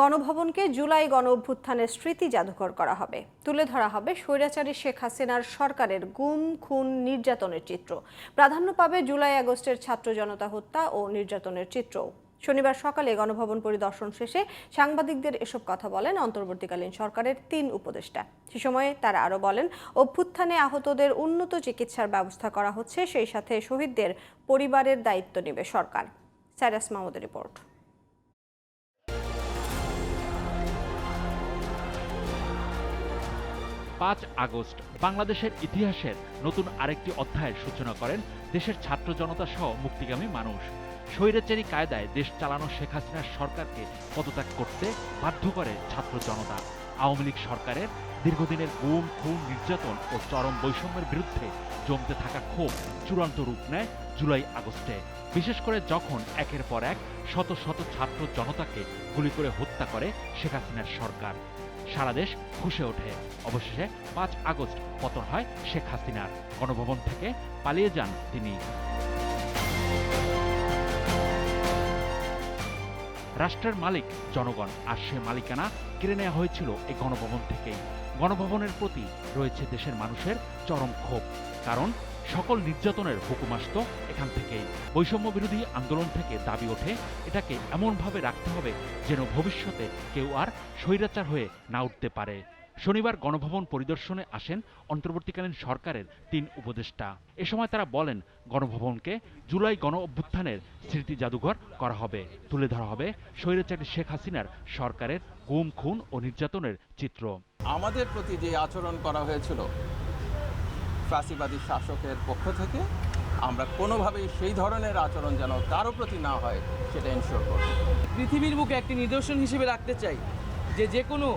গণভবনকে জুলাই গণ অভ্যুত্থানের স্মৃতি জাদুঘর করা হবে। তুলে ধরা হবে স্বৈরাচারী শেখ হাসিনার সরকারের গুম, খুন, নির্যাতনের চিত্র। প্রাধান্য পাবে জুলাই আগস্টের ছাত্র জনতা হত্যা ও নির্যাতনের চিত্রও। শনিবার সকালে গণভবন পরিদর্শন শেষে সাংবাদিকদের এসব কথা বলেন অন্তর্বর্তীকালীন সরকারের তিন উপদেষ্টা। সে সময় তারা আরও বলেন, অভ্যুত্থানে আহতদের উন্নত চিকিৎসার ব্যবস্থা করা হচ্ছে, সেই সাথে শহীদদের পরিবারের দায়িত্ব নেবে সরকার। সাইরাস মাহমুদের রিপোর্ট। পাঁচ আগস্ট বাংলাদেশের ইতিহাসের নতুন আরেকটি অধ্যায়ের সূচনা করেন দেশের ছাত্র জনতা সহ মুক্তিগামী মানুষ। স্বৈরাচারী কায়দায় দেশ চালানো শেখ হাসিনার সরকারকে পদত্যাগ করতে বাধ্য করে ছাত্র জনতা। আওয়ামী লীগ সরকারের দীর্ঘদিনের গুম, খুন, নির্যাতন ও চরম বৈষম্যের বিরুদ্ধে জমতে থাকা ক্ষোভ চূড়ান্ত রূপ নেয় জুলাই আগস্টে। বিশেষ করে যখন একের পর এক শত শত ছাত্র জনতাকে গুলি করে হত্যা করে শেখ হাসিনার সরকার। সারা দেশ ফুসে ওঠে। অবশেষে পাঁচ আগস্ট পতন হয় শেখ হাসিনার। গণভবন থেকে পালিয়ে যান তিনি। রাষ্ট্রের মালিক, জনগণ, আর সে মালিকানা কেড়ে নেওয়া হয়েছিল এই গণভবন থেকেই। গণভবনের প্রতি রয়েছে দেশের মানুষের চরম ক্ষোভ। কারণ সকল নির্যাতনের হুকুম আসতো এখান থেকেই। বৈষম্য বিরোধী আন্দোলন থেকে দাবি ওঠে, এটাকে এমনভাবে রাখতে হবে যেন ভবিষ্যতে কেউ আর স্বৈরাচার হয়ে না উঠতে পারে। শনিবার গণভবন পরিদর্শনে আসেন অন্তর্বর্তীকালীন সরকারের তিন উপদেষ্টা। এ সময় তারা বলেন, গণভবনকে জুলাই গণ অভ্যুত্থানের স্মৃতি জাদুঘর করা হবে। তুলে ধরা হবে স্বৈরাচারী শেখ হাসিনার সরকারের গুম, খুন ও নির্যাতনের চিত্র। আমাদের প্রতি যে আচরণ করা হয়েছিল ফ্যাসিবাদী শাসকের পক্ষ থেকে আমরা কোনোভাবেই সেই ধরনের আচরণ যেন কারও প্রতি না হয় সেটা এনশোর করব পৃথিবীর বুকে একটি নিদর্শন হিসেবে রাখতে চাই যে যে কোনো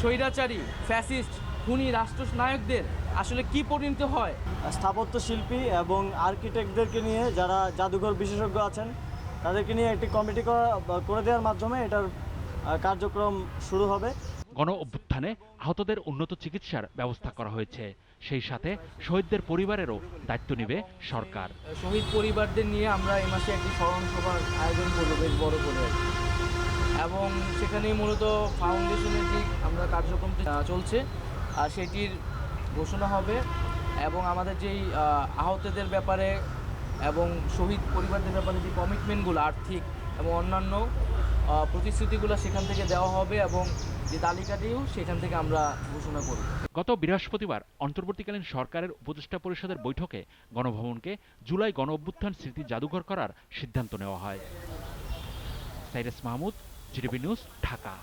স্বৈরাচারী ফ্যাসিস্ট খুনি রাষ্ট্রনায়কদের আসলে কি পরিণত হয়। স্থাপত্য শিল্পী এবং আর্কিটেক্টদেরকে নিয়ে যারা জাদুঘর বিশেষজ্ঞ আছেন তাদেরকে নিয়ে একটি কমিটি করা করে দেওয়ার মাধ্যমে এটার কার্যক্রম শুরু হবে। গণ অভ্যুত্থানে আহতদের উন্নত চিকিৎসার ব্যবস্থা করা হয়েছে। সেই সাথে শহীদদের পরিবারেরও দায়িত্ব নেবে সরকার। শহীদ পরিবারদের নিয়ে আমরা এই মাসে একটি স্মরণ সভার আয়োজন করব বেশ বড় করে। এবং সেখানে মূলত ফাউন্ডেশনের দিক আমরা কার্যক্রম চলছে আর সেটির ঘোষণা হবে এবং আমাদের যেই আহতদের ব্যাপারে এবং শহীদ পরিবারদের ব্যাপারে যে কমিটমেন্টগুলো আর্থিক এবং অন্যান্য প্রতিশ্রুতিগুলো সেখান থেকে দেওয়া হবে এবং যে তালিকাটিও সেখান থেকে আমরা ঘোষণা করব। গত বৃহস্পতিবার অন্তর্বর্তীকালীন সরকারের উপদেষ্টা পরিষদের বৈঠকে গণভবনকে জুলাই গণ অভ্যুত্থান স্মৃতি জাদুঘর করার সিদ্ধান্ত নেওয়া হয়। Sairus Mahmud GDB news, Dhaka.